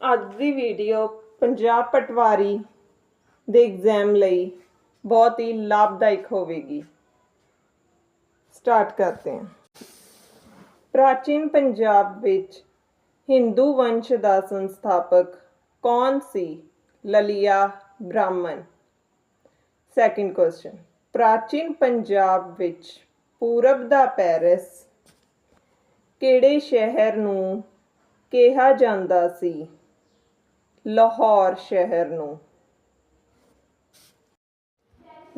ਅੱਜ ਦੀ ਵੀਡੀਓ ਪੰਜਾਬ ਪਟਵਾਰੀ ਦੇ ਐਗਜ਼ਾਮ ਲਈ ਬਹੁਤ ਹੀ ਲਾਭਦਾਇਕ ਹੋਵੇਗੀ। ਸਟਾਰਟ ਕਰਦੇ ਹਾਂ। ਪ੍ਰਾਚੀਨ ਪੰਜਾਬ ਵਿੱਚ ਹਿੰਦੂ ਵੰਸ਼ ਦਾ ਸੰਸਥਾਪਕ ਕੌਣ ਸੀ? ਲਲਿਆ ਬ੍ਰਾਹਮਣ। ਸੈਕਿੰਡ ਕੁਐਸਚਨ ਪ੍ਰਾਚੀਨ ਪੰਜਾਬ ਵਿੱਚ ਪੂਰਬ ਦਾ ਪੈਰਿਸ ਕਿਹੜੇ ਸ਼ਹਿਰ ਨੂੰ ਕਿਹਾ ਜਾਂਦਾ ਸੀ? ਲਾਹੌਰ ਸ਼ਹਿਰ ਨੂੰ।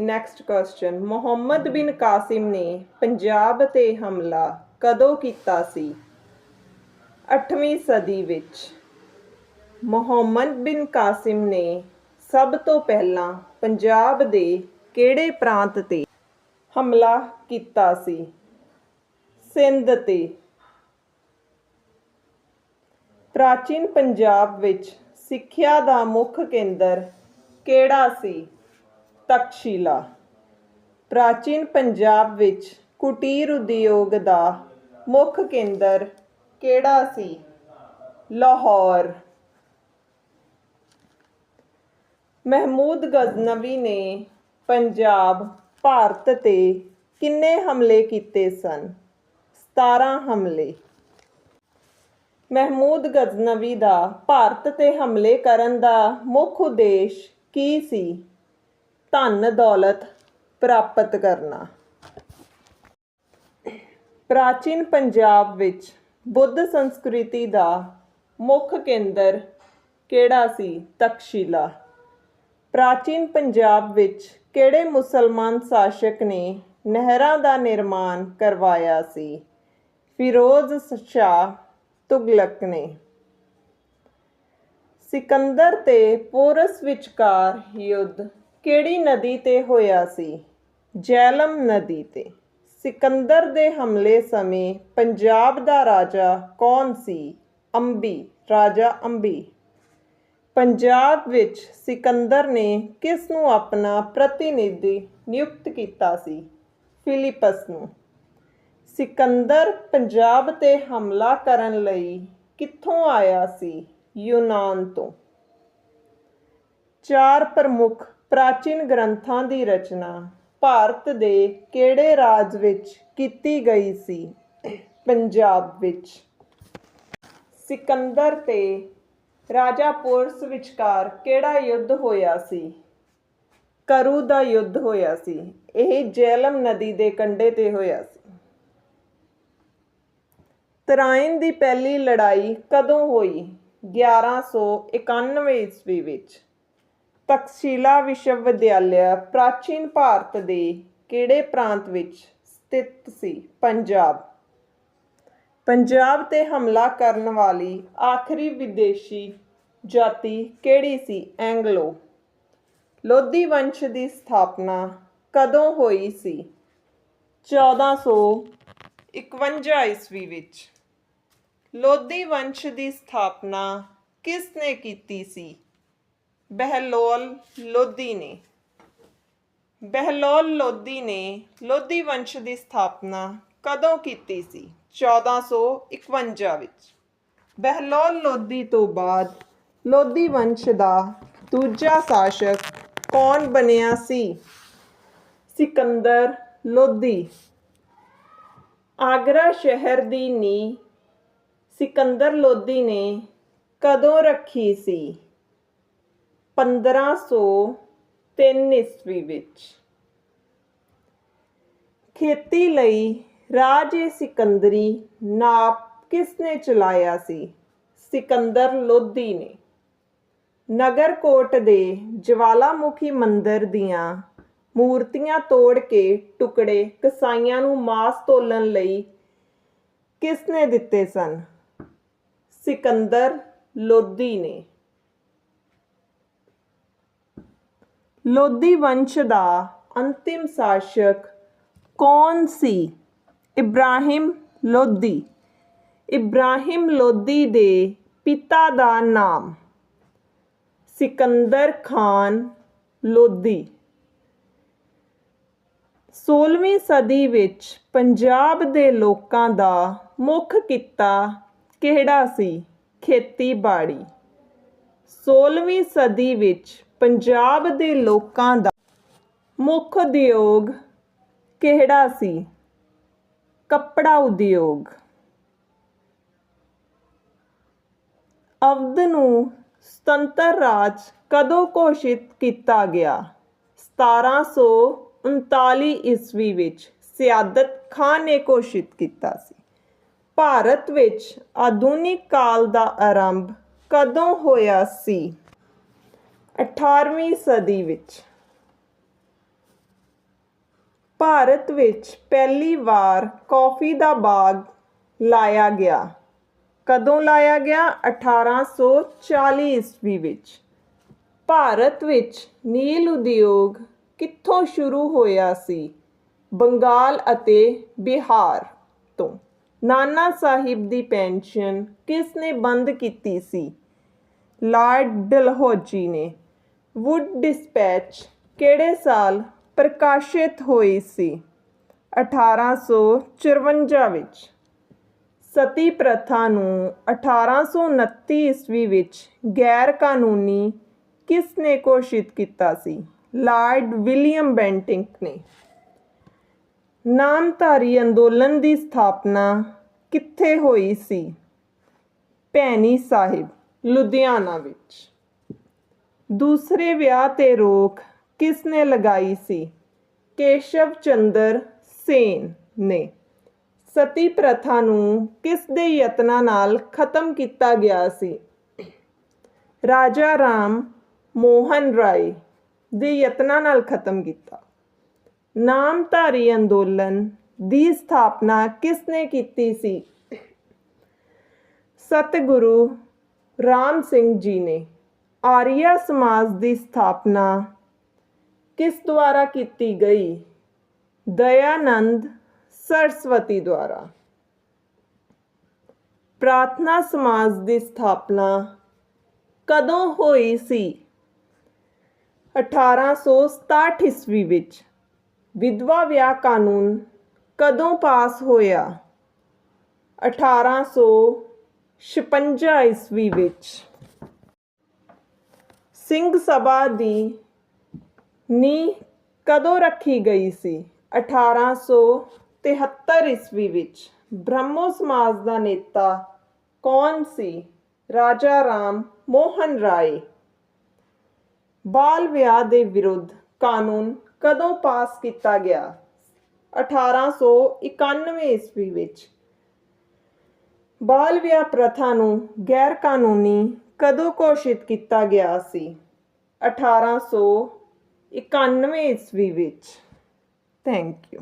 ਨੈਕਸਟ ਕੁਐਸਚਨ ਮੁਹੰਮਦ ਬਿਨ ਕਾਸਿਮ ਨੇ ਪੰਜਾਬ ਤੇ ਹਮਲਾ ਕਦੋਂ ਕੀਤਾ ਸੀ? 8ਵੀਂ ਸਦੀ ਵਿੱਚ ਮੁਹੰਮਦ ਬਿਨ ਕਾਸਿਮ ਨੇ ਸਭ ਤੋਂ ਪਹਿਲਾਂ ਪੰਜਾਬ ਦੇ ਕਿਹੜੇ ਪ੍ਰਾਂਤ ਤੇ ਹਮਲਾ ਕੀਤਾ ਸੀ? ਸਿੰਧ ਤੇ। ਪ੍ਰਾਚੀਨ ਪੰਜਾਬ ਵਿੱਚ ਸਿੱਖਿਆ ਦਾ ਮੁੱਖ ਕੇਂਦਰ ਕਿਹੜਾ ਸੀ? ਤਕਸ਼ੀਲਾ। ਪ੍ਰਾਚੀਨ ਪੰਜਾਬ ਵਿੱਚ ਕੁਟੀਰ ਉਦਯੋਗ ਦਾ ਮੁੱਖ ਕੇਂਦਰ ਕਿਹੜਾ ਸੀ? ਲਾਹੌਰ। ਮਹਿਮੂਦ ਗਜ਼ਨਵੀ ਨੇ ਪੰਜਾਬ, ਭਾਰਤ ਤੇ ਕਿੰਨੇ ਹਮਲੇ ਕੀਤੇ ਸਨ? 17 ਹਮਲੇ। ਮਹਿਮੂਦ ਗਜ਼ਨਵੀ ਦਾ ਭਾਰਤ ਤੇ ਹਮਲੇ ਕਰਨ ਦਾ ਮੁੱਖ ਉਦੇਸ਼ ਕੀ ਸੀ? ਧਨ ਦੌਲਤ ਪ੍ਰਾਪਤ ਕਰਨਾ। ਪ੍ਰਾਚੀਨ ਪੰਜਾਬ ਵਿੱਚ ਬੁੱਧ ਸੰਸਕ੍ਰਿਤੀ ਦਾ ਮੁੱਖ ਕੇਂਦਰ ਕਿਹੜਾ ਸੀ? ਤਕਸ਼ੀਲਾ। ਪ੍ਰਾਚੀਨ ਪੰਜਾਬ ਵਿੱਚ ਕਿਹੜੇ ਮੁਸਲਮਾਨ ਸ਼ਾਸਕ ਨੇ ਨਹਿਰਾਂ ਦਾ ਨਿਰਮਾਣ ਕਰਵਾਇਆ ਸੀ? ਫਿਰੋਜ਼ ਸ਼ਾਹ ਤੁਗਲਕ ਨੇ ਸਿਕੰਦਰ ਤੇ ਪੋਰਸ ਵਿਚਕਾਰ ਯੁੱਧ ਕਿਹੜੀ ਨਦੀ ਤੇ ਹੋਇਆ ਸੀ? ਜੈਲਮ ਨਦੀ ਤੇ। ਸਿਕੰਦਰ ਦੇ ਹਮਲੇ ਸਮੇਂ ਪੰਜਾਬ ਦਾ ਰਾਜਾ ਕੌਣ ਸੀ? ਅੰਬੀ, ਰਾਜਾ ਅੰਬੀ। ਪੰਜਾਬ ਵਿੱਚ ਸਿਕੰਦਰ ਨੇ ਕਿਸ ਨੂੰ ਆਪਣਾ ਪ੍ਰਤੀਨਿਧੀ ਨਿਯੁਕਤ ਕੀਤਾ ਸੀ? ਫਿਲਿਪਸ ਨੂੰ। ਸਿਕੰਦਰ ਪੰਜਾਬ ਤੇ ਹਮਲਾ ਕਰਨ ਲਈ ਕਿੱਥੋਂ ਆਇਆ ਸੀ? ਯੂਨਾਨ ਤੋਂ। ਚਾਰ ਪ੍ਰਮੁੱਖ ਪ੍ਰਾਚੀਨ ਗ੍ਰੰਥਾਂ ਦੀ ਰਚਨਾ ਭਾਰਤ ਦੇ ਕਿਹੜੇ ਰਾਜ ਵਿੱਚ ਕੀਤੀ ਗਈ ਸੀ? ਪੰਜਾਬ ਵਿੱਚ। ਸਿਕੰਦਰ ਤੇ ਰਾਜਾ ਪੋਰਸ ਵਿਚਕਾਰ ਕਿਹੜਾ ਯੁੱਧ ਹੋਇਆ ਸੀ? ਕਰੂ ਦਾ ਯੁੱਧ ਹੋਇਆ ਸੀ। ਇਹ ਜੇਲਮ ਨਦੀ ਦੇ ਕੰਢੇ ਤੇ ਹੋਇਆ ਸੀ। ਤਰਾਇਨ ਦੀ ਪਹਿਲੀ ਲੜਾਈ ਕਦੋਂ ਹੋਈ? 1191 ਈਸਵੀ ਵਿੱਚ। ਤਕਸ਼ੀਲਾ ਵਿਸ਼ਵ ਵਿਦਿਆਲਿਆ ਪ੍ਰਾਚੀਨ ਭਾਰਤ ਦੇ ਕਿਹੜੇ ਪ੍ਰਾਂਤ ਵਿੱਚ ਸਥਿਤ ਸੀ? ਪੰਜਾਬ। ਪੰਜਾਬ ਤੇ ਹਮਲਾ ਕਰਨ ਵਾਲੀ ਆਖਰੀ ਵਿਦੇਸ਼ੀ ਜਾਤੀ ਕਿਹੜੀ ਸੀ? ਐਂਗਲੋ। ਲੋਧੀ ਵੰਸ਼ ਦੀ ਸਥਾਪਨਾ ਕਦੋਂ ਹੋਈ ਸੀ? 1451 ਈਸਵੀ ਵਿੱਚ। ਲੋਧੀ ਵੰਸ਼ ਦੀ ਸਥਾਪਨਾ ਕਿਸ ਨੇ ਕੀਤੀ ਸੀ? ਬਹਿਲੋਲ ਲੋਧੀ ਨੇ। ਬਹਿਲੋਲ ਲੋਧੀ ਨੇ ਲੋਧੀ ਵੰਸ਼ ਦੀ ਸਥਾਪਨਾ ਕਦੋਂ ਕੀਤੀ ਸੀ? 1451 ਵਿੱਚ। ਬਹਿਲੋਲ ਲੋਧੀ ਤੋਂ ਬਾਅਦ ਲੋਧੀ ਵੰਸ਼ ਦਾ ਦੂਜਾ ਸ਼ਾਸਕ ਕੌਣ ਬਣਿਆ ਸੀ? ਸਿਕੰਦਰ ਲੋਧੀ। ਆਗਰਾ ਸ਼ਹਿਰ ਦੀ ਨੀਂਹ ਸਿਕੰਦਰ ਲੋਧੀ ਨੇ ਕਦੋਂ ਰੱਖੀ ਸੀ? 1503 ਈਸਵੀ ਵਿੱਚ। ਖੇਤੀ ਲਈ ਰਾਜੇ ਸਿਕੰਦਰੀ ਨਾਪ ਕਿਸ ਨੇ ਚਲਾਇਆ ਸੀ? ਸਿਕੰਦਰ ਲੋਧੀ ਨੇ। ਨਗਰਕੋਟ ਦੇ ਜਵਾਲਾਮੁਖੀ ਮੰਦਿਰ ਦੀਆਂ ਮੂਰਤੀਆਂ ਤੋੜ ਕੇ ਟੁਕੜੇ ਕਸਾਈਆਂ ਨੂੰ ਮਾਸ ਤੋਲਣ ਲਈ ਕਿਸ ਨੇ ਦਿੱਤੇ ਸਨ? ਸਿਕੰਦਰ ਲੋਧੀ ਨੇ। ਲੋਧੀ ਵੰਸ਼ ਦਾ ਅੰਤਿਮ ਸ਼ਾਸਕ ਕੌਣ ਸੀ? ਇਬਰਾਹਿਮ ਲੋਧੀ। ਇਬਰਾਹਿਮ ਲੋਧੀ ਦੇ ਪਿਤਾ ਦਾ ਨਾਮ ਸਿਕੰਦਰ ਖਾਨ ਲੋਧੀ। 16ਵੀਂ ਸਦੀ ਵਿੱਚ ਪੰਜਾਬ ਦੇ ਲੋਕਾਂ ਦਾ ਮੁੱਖ ਕਿੱਤਾ ਕਿਹੜਾ ਸੀ? ਖੇਤੀਬਾੜੀ। 16ਵੀਂ ਸਦੀ ਵਿੱਚ ਪੰਜਾਬ ਦੇ ਲੋਕਾਂ ਦਾ ਮੁੱਖ ਉਦਯੋਗ ਕਿਹੜਾ ਸੀ? ਕੱਪੜਾ ਉਦਯੋਗ। ਅਵਧ ਨੂੰ ਸੁਤੰਤਰ ਰਾਜ ਕਦੋਂ ਘੋਸ਼ਿਤ ਕੀਤਾ ਗਿਆ? 1739 ਈਸਵੀ ਵਿੱਚ ਸਿਆਦਤ ਖਾਨ ਨੇ ਘੋਸ਼ਿਤ ਕੀਤਾ ਸੀ। ਭਾਰਤ ਵਿੱਚ ਆਧੁਨਿਕ ਕਾਲ ਦਾ ਆਰੰਭ ਕਦੋਂ ਹੋਇਆ ਸੀ? 18ਵੀਂ ਸਦੀ ਵਿੱਚ। ਭਾਰਤ ਵਿੱਚ ਪਹਿਲੀ ਵਾਰ ਕੌਫੀ ਦਾ ਬਾਗ ਲਾਇਆ ਗਿਆ। ਕਦੋਂ ਲਾਇਆ ਗਿਆ? 1840 ਈਸਵੀ ਵਿੱਚ। ਭਾਰਤ ਵਿੱਚ ਨੀਲ ਉਦਯੋਗ ਕਿੱਥੋਂ ਸ਼ੁਰੂ ਹੋਇਆ ਸੀ? ਬੰਗਾਲ ਅਤੇ ਬਿਹਾਰ ਤੋਂ। ਨਾਨਾ ਸਾਹਿਬ ਦੀ ਪੈਨਸ਼ਨ ਕਿਸ ਨੇ ਬੰਦ ਕੀਤੀ ਸੀ? ਲਾਰਡ ਡਲਹੌਜੀ ਨੇ। ਵੁੱਡ ਡਿਸਪੈਚ ਕਿਹੜੇ ਸਾਲ ਪ੍ਰਕਾਸ਼ਿਤ ਹੋਈ ਸੀ? 1854 ਵਿੱਚ। ਸਤੀ ਪ੍ਰਥਾ ਨੂੰ 1829 ਈਸਵੀ ਵਿੱਚ ਗੈਰ ਕਾਨੂੰਨੀ ਕਿਸ ਨੇ ਘੋਸ਼ਿਤ ਕੀਤਾ ਸੀ? ਲਾਰਡ ਵਿਲੀਅਮ ਬੈਂਟਿੰਕ ਨੇ। ਨਾਮਧਾਰੀ ਅੰਦੋਲਨ ਦੀ ਸਥਾਪਨਾ ਕਿੱਥੇ ਹੋਈ ਸੀ? ਭੈਣੀ ਸਾਹਿਬ, ਲੁਧਿਆਣਾ ਵਿੱਚ। ਦੂਸਰੇ ਵਿਆਹ ਤੇ ਰੋਕ ਕਿਸ ਨੇ ਲਗਾਈ ਸੀ? ਕੇਸ਼ਵ ਚੰਦਰ ਸੇਨ ਨੇ। ਸਤੀ ਪ੍ਰਥਾ ਨੂੰ ਕਿਸ ਦੇ ਯਤਨਾਂ ਨਾਲ ਖਤਮ ਕੀਤਾ ਗਿਆ ਸੀ? ਰਾਜਾ ਰਾਮ ਮੋਹਨ ਰਾਏ ਦੇ ਯਤਨਾਂ ਨਾਲ ਖਤਮ ਕੀਤਾ। ਨਾਮਧਾਰੀ ਅੰਦੋਲਨ ਦੀ ਸਥਾਪਨਾ ਕਿਸ ਨੇ ਕੀਤੀ ਸੀ ਸਤਿਗੁਰੂ ਰਾਮ ਸਿੰਘ ਜੀ ਨੇ ਆਰੀਆ ਸਮਾਜ ਦੀ ਸਥਾਪਨਾ ਕਿਸ ਦੁਆਰਾ ਕੀਤੀ ਗਈ ਦਇਆਨੰਦ ਸਰਸਵਤੀ ਦੁਆਰਾ ਪ੍ਰਾਰਥਨਾ ਸਮਾਜ ਦੀ ਸਥਾਪਨਾ ਕਦੋਂ ਹੋਈ ਸੀ 1867 ਈਸਵੀ ਵਿੱਚ ਵਿਧਵਾ ਵਿਆਹ ਕਾਨੂੰਨ ਕਦੋਂ ਪਾਸ ਹੋਇਆ? 1856 ਈਸਵੀ ਵਿੱਚ। ਸਿੰਘ ਸਭਾ ਦੀ ਨੀਂਹ ਕਦੋਂ ਰੱਖੀ ਗਈ ਸੀ? 1873 ਈਸਵੀ ਵਿੱਚ। ਬ੍ਰਹਮੋ ਸਮਾਜ ਦਾ ਨੇਤਾ ਕੌਣ ਸੀ? ਰਾਜਾ ਰਾਮ ਮੋਹਨ ਰਾਏ। ਬਾਲ ਵਿਆਹ ਦੇ ਵਿਰੁੱਧ ਕਾਨੂੰਨ ਕਦੋਂ ਪਾਸ ਕੀਤਾ ਗਿਆ? 1891 ਈਸਵੀ ਵਿੱਚ। ਬਾਲ ਵਿਆਹ ਪ੍ਰਥਾ ਨੂੰ ਗੈਰ ਕਾਨੂੰਨੀ ਕਦੋਂ ਘੋਸ਼ਿਤ ਕੀਤਾ ਗਿਆ ਸੀ? 1891 ਈਸਵੀ ਵਿੱਚ। Thank you